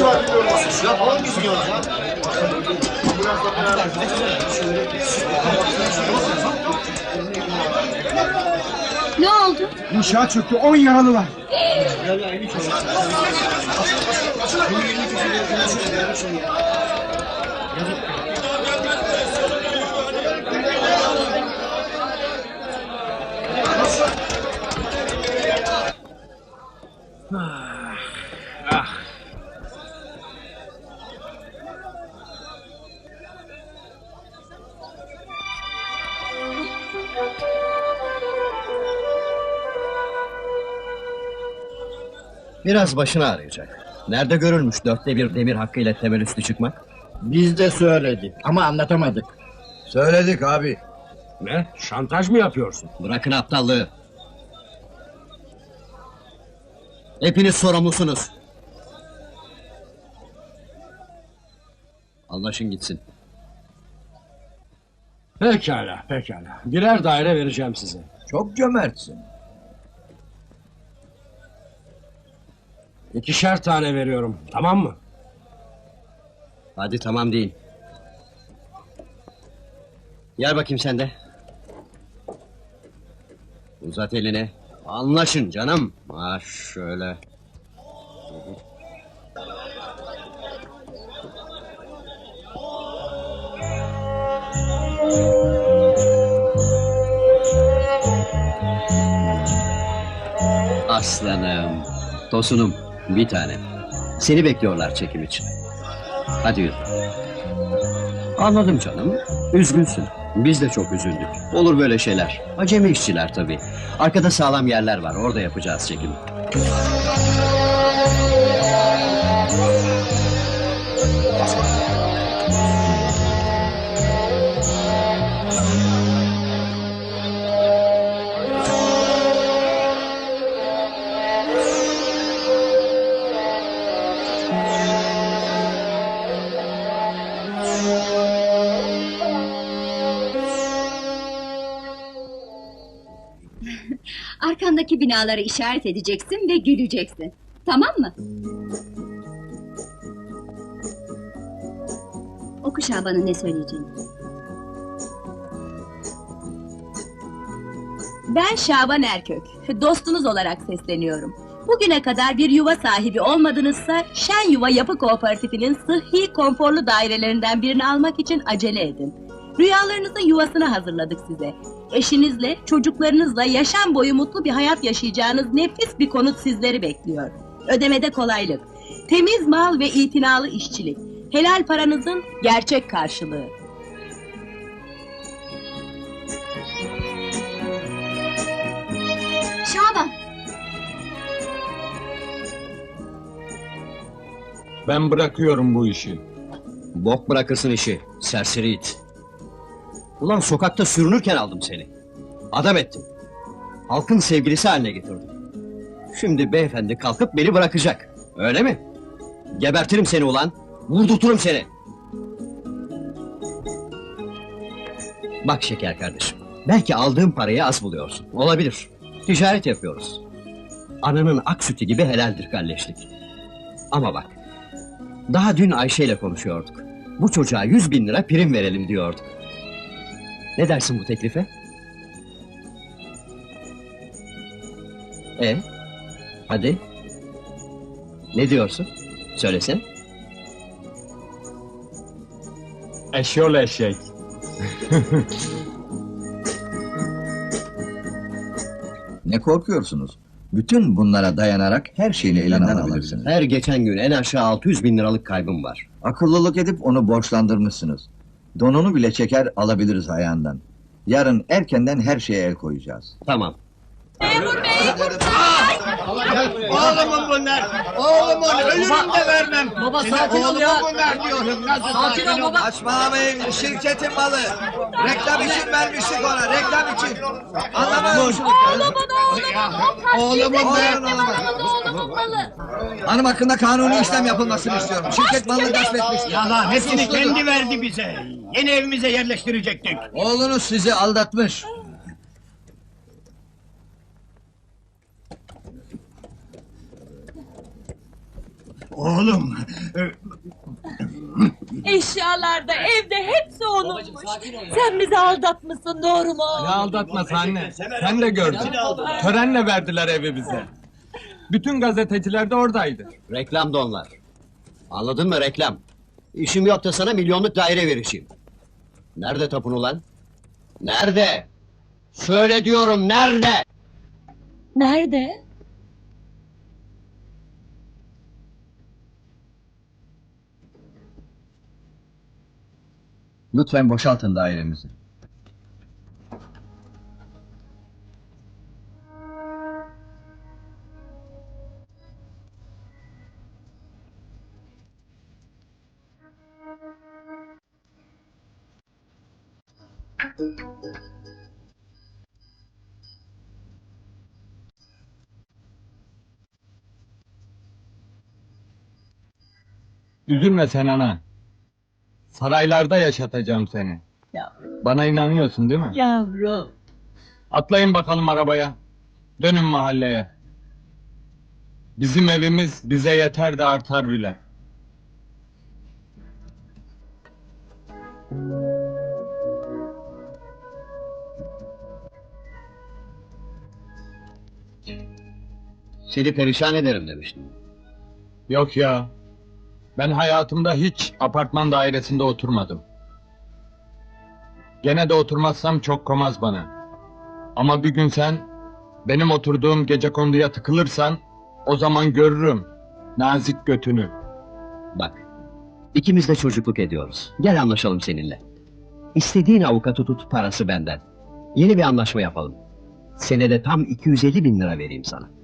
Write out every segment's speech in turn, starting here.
işi var bilmiyorum nasıl silah falan gizliyoruz ya. Ne oldu? İnşaat çöktü 10 yaralı var. Biraz başını ağrıyacak. Nerede görülmüş dörtte bir demir hakkıyla temel üstü çıkmak? Biz de söyledik ama anlatamadık. Söyledik abi. Ne? Şantaj mı yapıyorsun? Bırakın aptallığı. Hepiniz sorumlusunuz. Anlaşın gitsin. Pekala, pekala. Birer daire vereceğim size. Çok cömertsin. İkişer tane veriyorum, tamam mı? Hadi tamam deyin. Gel bakayım sen de. Uzat elini. Anlaşın canım. Ha şöyle. Aslanım. Tosunum. Bir tane. Seni bekliyorlar çekim için. Hadi yürü. Anladım canım. Üzgünsün. Biz de çok üzüldük. Olur böyle şeyler. Acemi işçiler tabii. Arkada sağlam yerler var. Orada yapacağız çekimi. Arkandaki binaları işaret edeceksin ve güleceksin. Tamam mı? Oku Şaban'ın ne söyleyeceğini. Ben Şaban Erkök. Dostunuz olarak sesleniyorum. Bugüne kadar bir yuva sahibi olmadınızsa Şen Yuva Yapı Kooperatifinin sıhhi konforlu dairelerinden birini almak için acele edin. Rüyalarınızın yuvasını hazırladık size. Eşinizle, çocuklarınızla yaşam boyu mutlu bir hayat yaşayacağınız nefis bir konut sizleri bekliyor. Ödemede kolaylık, temiz mal ve itinalı işçilik, helal paranızın gerçek karşılığı. Ben bırakıyorum bu işi. Bok bırakırsın işi. Serseri it. Ulan sokakta sürünürken aldım seni. Adam ettim. Halkın sevgilisi haline getirdim. Şimdi beyefendi kalkıp beni bırakacak. Öyle mi? Gebertirim seni ulan. Vurdurturum seni. Bak şeker kardeşim. Belki aldığım parayı az buluyorsun. Olabilir. Ticaret yapıyoruz. Ananın ak sütü gibi helaldir kalleşlik. Ama bak. Daha dün Ayşe ile konuşuyorduk. Bu çocuğa yüz bin lira prim verelim diyorduk. Ne dersin bu teklife? E, hadi. Ne diyorsun? Söylesene. Eşyol eşek. Ne korkuyorsunuz? Bütün bunlara dayanarak her şeyini elinden alabilirsiniz. Her geçen gün en aşağı 600 bin liralık kaybım var. Akıllılık edip onu borçlandırmışsınız. Donunu bile çeker alabiliriz ayağından. Yarın erkenden her şeye el koyacağız. Tamam. Oğlumun bunlar. Oğlumun ölürüm de vermem. Baba sakin ol Oğlumun ya. bunlar diyorum. Nasıl Sakin ol baba. Saçmalamayın şirketin malı. Reklam için vermiştik ona reklam için. Anlamıyor musunuz? Oğlumun ben. Hanım hakkında kanuni işlem yapılmasını istiyorum. Şirket malını gasp etmiş. Yalan hepsini kendi verdi bize. Yeni evimize yerleştirecektik. Oğlunuz sizi aldatmış. Oğlum, e, Eşyalarda, evde hepsi onun. Sen bizi aldatmışsın doğru mu? Ne aldatması anne? Sen de gördün. Törenle verdiler evi bize. Bütün gazeteciler de oradaydı. Reklam da onlar. Anladın mı reklam? İşim yok da sana milyonluk daire vereceğim. Nerede tapun ulan? Nerede? Söyle diyorum nerede? Nerede? Lütfen boşaltın dairemizi. Üzülme sen ana. Saraylarda yaşatacağım seni. Yavrum. Bana inanıyorsun değil mi? Yavrum. Atlayın bakalım arabaya. Dönün mahalleye. Bizim evimiz bize yeter de artar bile. Seni perişan ederim demiştim. Yok ya. Ben hayatımda hiç apartman dairesinde oturmadım. Gene de oturmazsam çok komaz bana. Ama bir gün sen benim oturduğum gece konduya tıkılırsan o zaman görürüm nazik götünü. Bak, ikimiz de çocukluk ediyoruz. Gel anlaşalım seninle. İstediğin avukatı tut, parası benden. Yeni bir anlaşma yapalım. Senede tam 250 bin lira vereyim sana.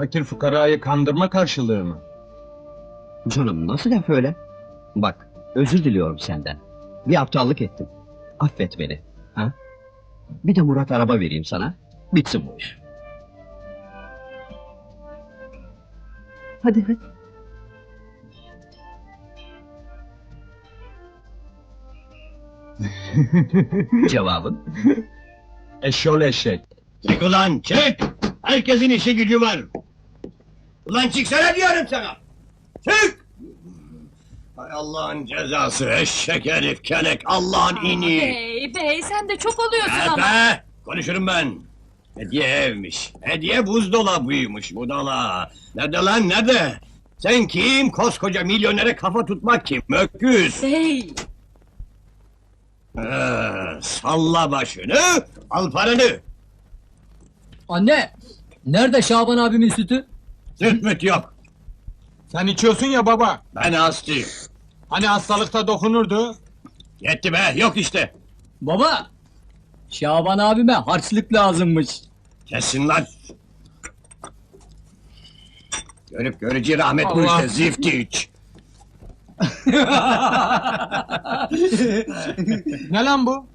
Fakir fukarayı kandırma karşılığı mı? Canım nasıl laf öyle? Bak, özür diliyorum senden. Bir aptallık ettim. Affet beni. Ha? Bir de Murat araba vereyim sana. Bitsin bu iş. Hadi hadi. Cevabın? Eşyol eşek. çık ulan çık! Herkesin işi gücü var. Ulan çıksana diyorum sana! Çık! Hay Allah'ın cezası, eşek herif, kelek, Allah'ın ini! Bey, bey sen de çok oluyorsun ama. Efe! Konuşurum ben. Hediye evmiş. Hediye buzdolabıymış budala. Nerede lan nerede? Sen kim? Koskoca milyonere kafa tutmak kim? Öküz! Bey, Ee, salla başını, al paranı. Anne! Nerede Şaban abimin sütü? Süt müt yok. Sen içiyorsun ya baba. Ben hastayım. Hani hastalıkta dokunurdu. Yetti be, yok işte. Baba! Şaban abime harçlık lazımmış. Kesin lan. Görüp görücü rahmet bu Allah. işte, zifti iç. Ne lan bu?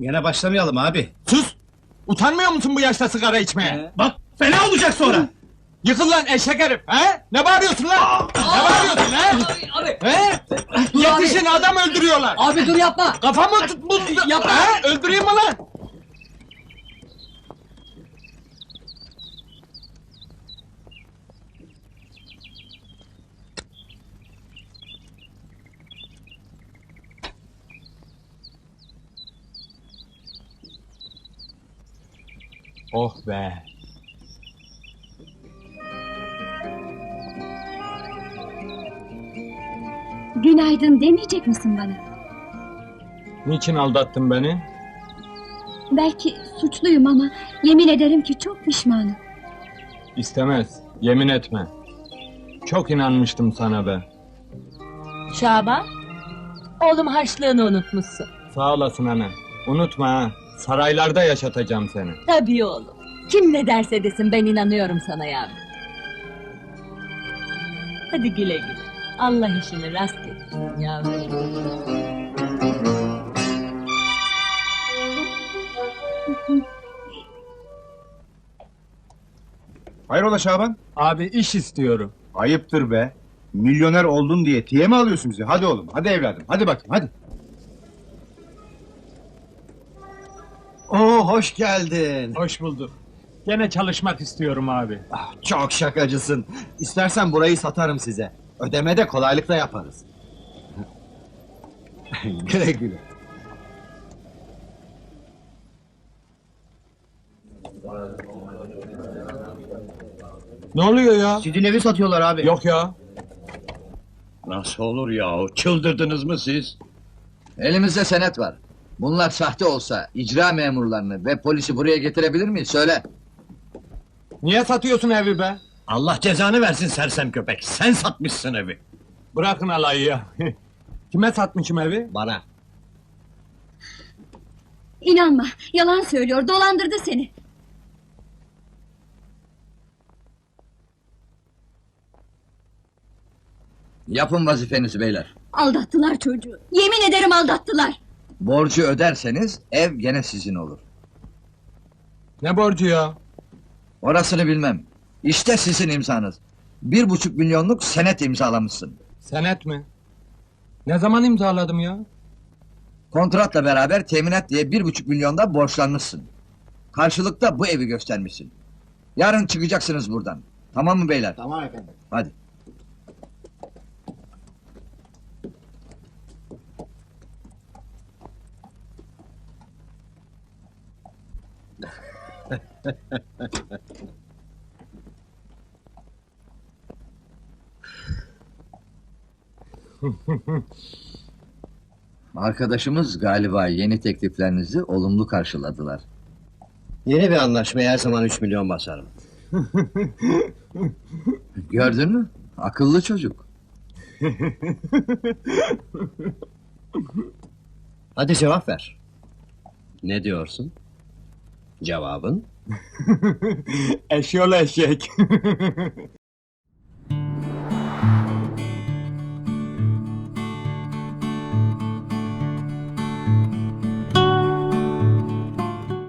Gene başlamayalım abi. Sus! Utanmıyor musun bu yaşta sigara içmeye? Bak, fena olacak sonra. Yıkıl lan eşek herif! He? Ne bağırıyorsun lan? ne bağırıyorsun lan? Abi! He? Dur Yetişin adam öldürüyorlar! Abi dur yapma! Kafamı tut bu... Yapma. He? Öldüreyim mi lan? Oh be! Günaydın demeyecek misin bana? Niçin aldattın beni? Belki suçluyum ama yemin ederim ki çok pişmanım. İstemez, yemin etme. Çok inanmıştım sana be. Şaban. Oğlum harçlığını unutmuşsun. Sağ olasın anne. Unutma ha, saraylarda yaşatacağım seni. Tabii oğlum. Kim ne derse desin ben inanıyorum sana yavrum. Hadi güle güle. Allah işini rast etsin yavrum. Hayrola Şaban? Abi iş istiyorum. Ayıptır be. Milyoner oldun diye tiye mi alıyorsun bizi? Hadi oğlum, hadi evladım, hadi bakayım, hadi. Oo hoş geldin. Hoş bulduk. Gene çalışmak istiyorum abi. Ah, Çok şakacısın. İstersen burayı satarım size. Ödeme de kolaylıkla yaparız. güle güle. Ne oluyor ya? Sizin evi satıyorlar abi. Yok ya. Nasıl olur ya? Çıldırdınız mı siz? Elimizde senet var. Bunlar sahte olsa icra memurlarını ve polisi buraya getirebilir miyiz? Söyle. Niye satıyorsun evi be? Allah cezanı versin sersem köpek. Sen satmışsın evi. Bırakın alayı ya. Kime satmışım evi? Bana. İnanma, yalan söylüyor, dolandırdı seni. Yapın vazifenizi beyler. Aldattılar çocuğu. Yemin ederim aldattılar. Borcu öderseniz ev gene sizin olur. Ne borcu ya? Orasını bilmem. İşte sizin imzanız. Bir buçuk milyonluk senet imzalamışsın. Senet mi? Ne zaman imzaladım ya? Kontratla beraber teminat diye bir buçuk milyonda borçlanmışsın. Karşılıkta bu evi göstermişsin. Yarın çıkacaksınız buradan. Tamam mı beyler? Tamam efendim. Hadi. Arkadaşımız galiba yeni tekliflerinizi olumlu karşıladılar. Yeni bir anlaşmaya her zaman 3 milyon basarım. Gördün mü? Akıllı çocuk. Hadi cevap ver. Ne diyorsun? Cevabın? Eşyol eşek.